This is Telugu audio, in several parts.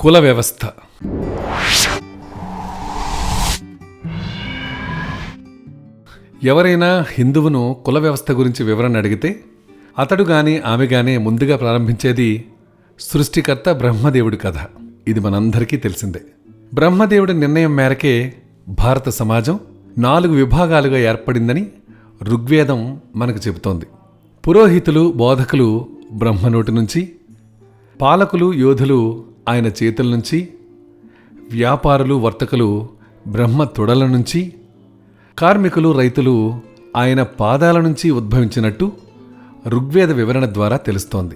కుల వ్యవస్థ. ఎవరైనా హిందువును కుల వ్యవస్థ గురించి వివరణ అడిగితే అతడు గాని ఆమె కానీ ముందుగా ప్రారంభించేది సృష్టికర్త బ్రహ్మదేవుడి కథ. ఇది మనందరికీ తెలిసిందే. బ్రహ్మదేవుడి నిర్ణయం మేరకే భారత సమాజం నాలుగు విభాగాలుగా ఏర్పడిందని ఋగ్వేదం మనకు చెబుతోంది. పురోహితులు బోధకులు బ్రహ్మ నోటి నుంచి పాలకులు యోధులు ఆయన చేతుల నుంచి వ్యాపారులు వర్తకులు బ్రహ్మ తొడల నుంచి కార్మికులు రైతులు ఆయన పాదాల నుంచి ఉద్భవించినట్టు ఋగ్వేద వివరణ ద్వారా తెలుస్తోంది.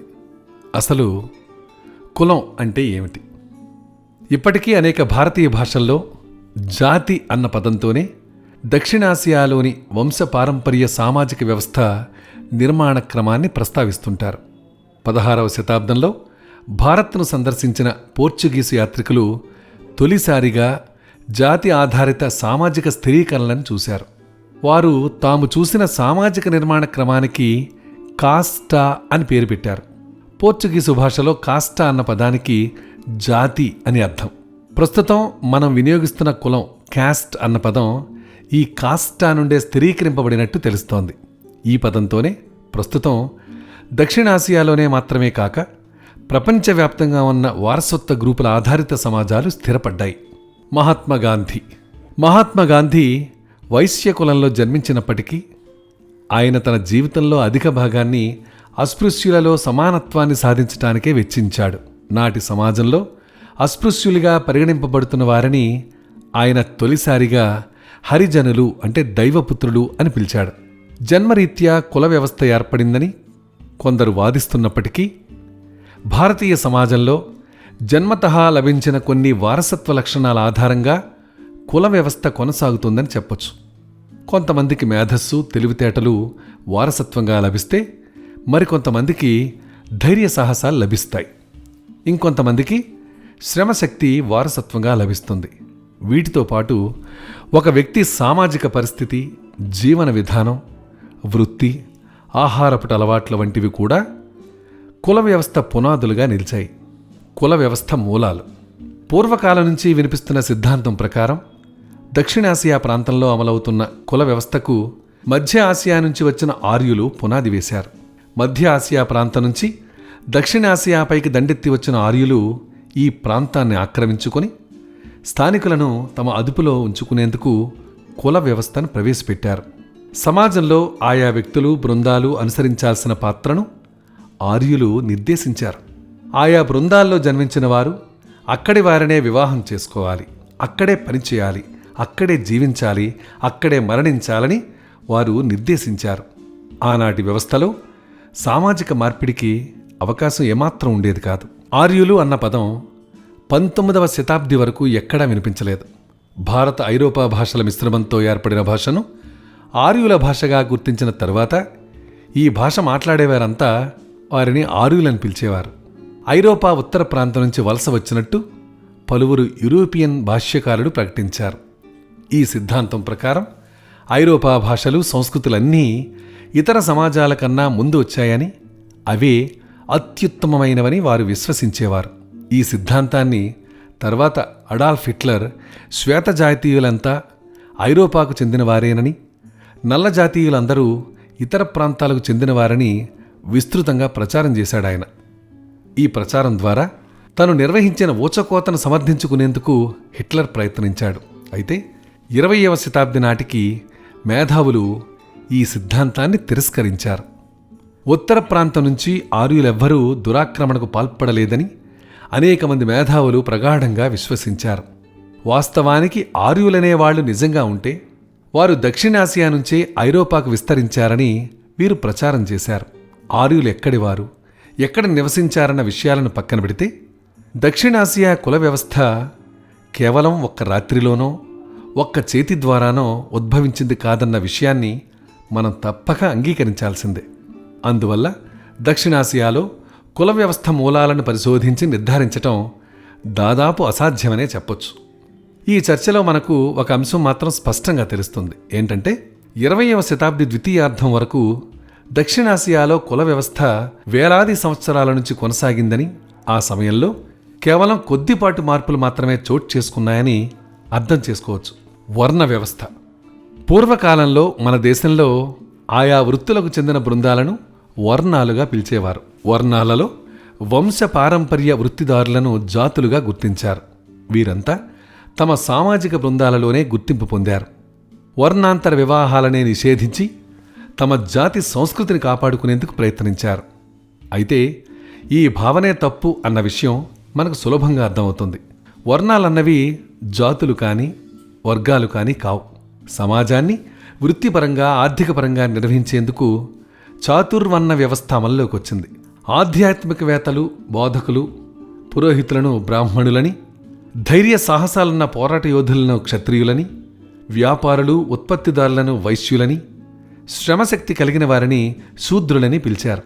అసలు కులం అంటే ఏమిటి? ఇప్పటికీ అనేక భారతీయ భాషల్లో జాతి అన్న పదంతోనే దక్షిణాసియాలోని వంశపారంపర్య సామాజిక వ్యవస్థ నిర్మాణ క్రమాన్ని ప్రస్తావిస్తుంటారు. పదహారవ శతాబ్దంలో భారత్ను సందర్శించిన పోర్చుగీసు యాత్రికులు తొలిసారిగా జాతి ఆధారిత సామాజిక స్థిరీకరణలను చూశారు. వారు తాము చూసిన సామాజిక నిర్మాణ క్రమానికి కాస్టా అని పేరు పెట్టారు. పోర్చుగీసు భాషలో కాస్టా అన్న పదానికి జాతి అని అర్థం. ప్రస్తుతం మనం వినియోగిస్తున్న కులం క్యాస్ట్ అన్న పదం ఈ కాస్టా నుండే స్థిరీకరింపబడినట్టు తెలుస్తోంది. ఈ పదంతోనే ప్రస్తుతం దక్షిణాసియాలోనే మాత్రమే కాక ప్రపంచవ్యాప్తంగా ఉన్న వారసత్వ గ్రూపుల ఆధారిత సమాజాలు స్థిరపడ్డాయి. మహాత్మా గాంధీ. మహాత్మా గాంధీ వైశ్య కులంలో జన్మించినప్పటికీ ఆయన తన జీవితంలో అధిక భాగాన్ని అస్పృశ్యులలో సమానత్వాన్ని సాధించటానికే వెచ్చించాడు. నాటి సమాజంలో అస్పృశ్యులుగా పరిగణింపబడుతున్న వారిని ఆయన తొలిసారిగా హరిజనులు అంటే దైవపుత్రులు అని పిలిచాడు. జన్మరీత్యా కుల వ్యవస్థ ఏర్పడిందని కొందరు వాదిస్తున్నప్పటికీ భారతీయ సమాజంలో జన్మత లభించిన కొన్ని వారసత్వ లక్షణాల ఆధారంగా కుల వ్యవస్థ కొనసాగుతుందని చెప్పొచ్చు. కొంతమందికి మేధస్సు తెలివితేటలు వారసత్వంగా లభిస్తే మరికొంతమందికి ధైర్య సాహసాలు లభిస్తాయి. ఇంకొంతమందికి శ్రమశక్తి వారసత్వంగా లభిస్తుంది. వీటితో పాటు ఒక వ్యక్తి సామాజిక పరిస్థితి జీవన విధానం వృత్తి ఆహారపుట అలవాట్ల వంటివి కూడా కుల వ్యవస్థ పునాదులుగా నిలిచాయి. కుల వ్యవస్థ మూలాలు. పూర్వకాలం నుంచి వినిపిస్తున్న సిద్ధాంతం ప్రకారం దక్షిణాసియా ప్రాంతంలో అమలవుతున్న కుల వ్యవస్థకు మధ్య ఆసియా నుంచి వచ్చిన ఆర్యులు పునాది వేశారు. మధ్య ఆసియా ప్రాంతం నుంచి దక్షిణాసియాపైకి దండెత్తి వచ్చిన ఆర్యులు ఈ ప్రాంతాన్ని ఆక్రమించుకొని స్థానికులను తమ అదుపులో ఉంచుకునేందుకు కుల వ్యవస్థను ప్రవేశపెట్టారు. సమాజంలో ఆయా వ్యక్తులు బృందాలు అనుసరించాల్సిన పాత్రను ఆర్యులు నిర్దేశించారు. ఆయా బృందాల్లో జన్మించిన వారు అక్కడి వారినే వివాహం చేసుకోవాలి అక్కడే పనిచేయాలి అక్కడే జీవించాలి అక్కడే మరణించాలని వారు నిర్దేశించారు. ఆనాటి వ్యవస్థలో సామాజిక మార్పిడికి అవకాశం ఏమాత్రం ఉండేది కాదు. ఆర్యులు అన్న పదం పంతొమ్మిదవ శతాబ్ది వరకు ఎక్కడా వినిపించలేదు. భారత ఐరోపా భాషల మిశ్రమంతో ఏర్పడిన భాషను ఆర్యుల భాషగా గుర్తించిన తరువాత ఈ భాష మాట్లాడేవారంతా వారిని ఆర్యులని పిలిచేవారు. ఐరోపా ఉత్తర ప్రాంతం నుంచి వలస వచ్చినట్టు పలువురు యూరోపియన్ భాష్యకారులు ప్రకటించారు. ఈ సిద్ధాంతం ప్రకారం ఐరోపా భాషలు సంస్కృతులన్నీ ఇతర సమాజాల కన్నా ముందు వచ్చాయని అవే అత్యుత్తమమైనవని వారు విశ్వసించేవారు. ఈ సిద్ధాంతాన్ని తర్వాత అడాల్ఫ్ హిట్లర్ శ్వేత జాతీయులంతా ఐరోపాకు చెందినవారేనని నల్ల జాతీయులందరూ ఇతర ప్రాంతాలకు చెందినవారని విస్తృతంగా ప్రచారం చేశాడాయన ఈ ప్రచారం ద్వారా తను నిర్వహించిన ఊచకోతను సమర్థించుకునేందుకు హిట్లర్ ప్రయత్నించాడు. అయితే ఇరవయవ శతాబ్ది నాటికి మేధావులు ఈ సిద్ధాంతాన్ని తిరస్కరించారు. ఉత్తర ప్రాంతం నుంచి ఆర్యులెవ్వరూ దురాక్రమణకు పాల్పడలేదని అనేక మంది మేధావులు ప్రగాఢంగా విశ్వసించారు. వాస్తవానికి ఆర్యులనే వాళ్ళు నిజంగా ఉంటే వారు దక్షిణాసియా నుంచే ఐరోపాకు విస్తరించారని వీరు ప్రచారం చేశారు. ఆర్యులు ఎక్కడివారు ఎక్కడ నివసించారన్న విషయాలను పక్కన పెడితే దక్షిణాసియా కుల వ్యవస్థ కేవలం ఒక్క రాత్రిలోనో ఒక్క చేతి ద్వారానో ఉద్భవించింది కాదన్న విషయాన్ని మనం తప్పక అంగీకరించాల్సిందే. అందువల్ల దక్షిణాసియాలో కుల వ్యవస్థ మూలాలను పరిశోధించి నిర్ధారించటం దాదాపు అసాధ్యమనే చెప్పొచ్చు. ఈ చర్చలో మనకు ఒక అంశం మాత్రం స్పష్టంగా తెలుస్తుంది. ఏంటంటే ఇరవయవ శతాబ్ది ద్వితీయార్థం వరకు దక్షిణాసియాలో కుల వ్యవస్థ వేలాది సంవత్సరాల నుంచి కొనసాగిందని ఆ సమయంలో కేవలం కొద్దిపాటి మార్పులు మాత్రమే చోటు చేసుకున్నాయని అర్థం చేసుకోవచ్చు. వర్ణ వ్యవస్థ. పూర్వకాలంలో మన దేశంలో ఆయా వృత్తులకు చెందిన బృందాలను వర్ణాలుగా పిలిచేవారు. వర్ణాలలో వంశ పారంపర్య వృత్తిదారులను జాతులుగా గుర్తించారు. వీరంతా తమ సామాజిక బృందాలలోనే గుర్తింపు పొందారు. వర్ణాంతర వివాహాలనే నిషేధించి తమ జాతి సంస్కృతిని కాపాడుకునేందుకు ప్రయత్నించారు. అయితే ఈ భావనే తప్పు అన్న విషయం మనకు సులభంగా అర్థమవుతుంది. వర్ణాలన్నవి జాతులు కానీ వర్గాలు కానీ కావు. సమాజాన్ని వృత్తిపరంగా ఆర్థికపరంగా నిర్వహించేందుకు చాతుర్వర్ణ వ్యవస్థ అమల్లోకి వచ్చింది ఆధ్యాత్మికవేత్తలు బోధకులు పురోహితులను బ్రాహ్మణులని ధైర్య సాహసాలున్న పోరాట యోధులను క్షత్రియులని వ్యాపారులు ఉత్పత్తిదారులను వైశ్యులని శ్రమశక్తి కలిగిన వారిని శూద్రులని పిలిచారు.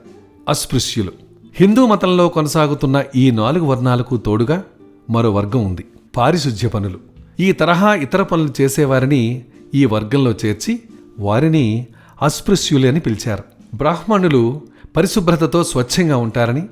అస్పృశ్యులు. హిందూ మతంలో కొనసాగుతున్న ఈ నాలుగు వర్ణాలకు తోడుగా మరో వర్గం ఉంది. పారిశుధ్య పనులు. ఈ తరహా ఇతర పనులు చేసేవారిని ఈ వర్గంలో చేర్చి వారిని అస్పృశ్యులు అని పిలిచారు. బ్రాహ్మణులు పరిశుభ్రతతో స్వచ్ఛంగా ఉంటారని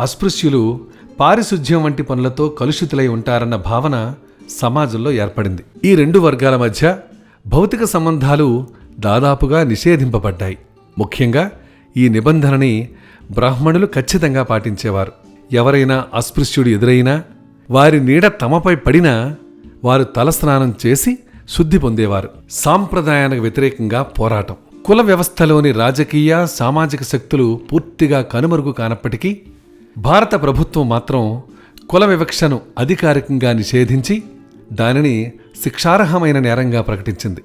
అస్పృశ్యులు పారిశుధ్యం వంటి పనులతో కలుషితులై ఉంటారన్న భావన సమాజంలో ఏర్పడింది. ఈ రెండు వర్గాల మధ్య భౌతిక సంబంధాలు దాదాపుగా నిషేధింపబడ్డాయి. ముఖ్యంగా ఈ నిబంధనని బ్రాహ్మణులు ఖచ్చితంగా పాటించేవారు. ఎవరైనా అస్పృశ్యుడు ఎదురైనా వారి నీడ తమపై పడినా వారు తలస్నానం చేసి శుద్ధి పొందేవారు. సాంప్రదాయానికి వ్యతిరేకంగా పోరాటం. కుల వ్యవస్థలోని రాజకీయ సామాజిక శక్తులు పూర్తిగా కనుమరుగు కానప్పటికీ భారత ప్రభుత్వం మాత్రం కుల వివక్షను అధికారికంగా నిషేధించి దానిని శిక్షార్హమైన నేరంగా ప్రకటించింది.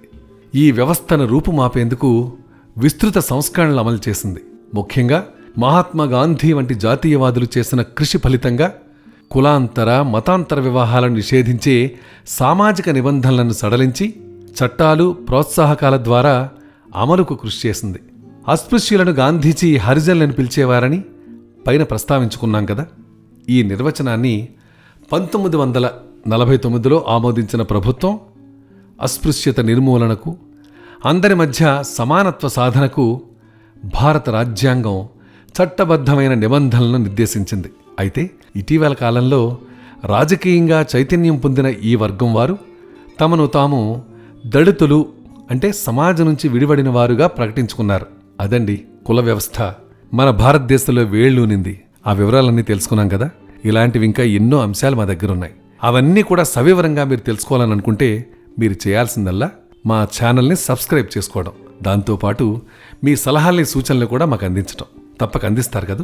ఈ వ్యవస్థను రూపుమాపేందుకు విస్తృత సంస్కరణలు అమలు చేసింది. ముఖ్యంగా మహాత్మా గాంధీ వంటి జాతీయవాదులు చేసిన కృషి ఫలితంగా కులాంతర మతాంతర వివాహాలను నిషేధించే సామాజిక నిబంధనలను సడలించి చట్టాలు ప్రోత్సాహకాల ద్వారా అమలుకు కృషి చేసింది. అస్పృశ్యులను గాంధీజీ హరిజన్లను పిలిచేవారని పైన ప్రస్తావించుకున్నాం కదా. ఈ నిర్వచనాన్ని పంతొమ్మిది వందల నలభై తొమ్మిదిలో ఆమోదించిన ప్రభుత్వం అస్పృశ్యత నిర్మూలనకు అందరి మధ్య సమానత్వ సాధనకు భారత రాజ్యాంగం చట్టబద్ధమైన నిబంధనలను నిర్దేశించింది. అయితే ఇటీవల కాలంలో రాజకీయంగా చైతన్యం పొందిన ఈ వర్గం వారు తమను తాము దళితులు అంటే సమాజం నుంచి విడివడిన వారుగా ప్రకటించుకున్నారు. అదండి కుల వ్యవస్థ. మన భారతదేశంలో వేళ్ళూనింది ఆ వివరాలన్నీ తెలుసుకున్నాం కదా? ఇలాంటివి ఇంకా ఎన్నో అంశాలు మా దగ్గర ఉన్నాయి అవన్నీ కూడా సవివరంగా మీరు తెలుసుకోవాలని అనుకుంటే మీరు చేయాల్సిందల్లా మా ఛానల్ని సబ్స్క్రైబ్ చేసుకోవడం. దాంతోపాటు మీ సలహాలని సూచనలు కూడా మాకు అందించడం తప్పక అందిస్తారు కదా?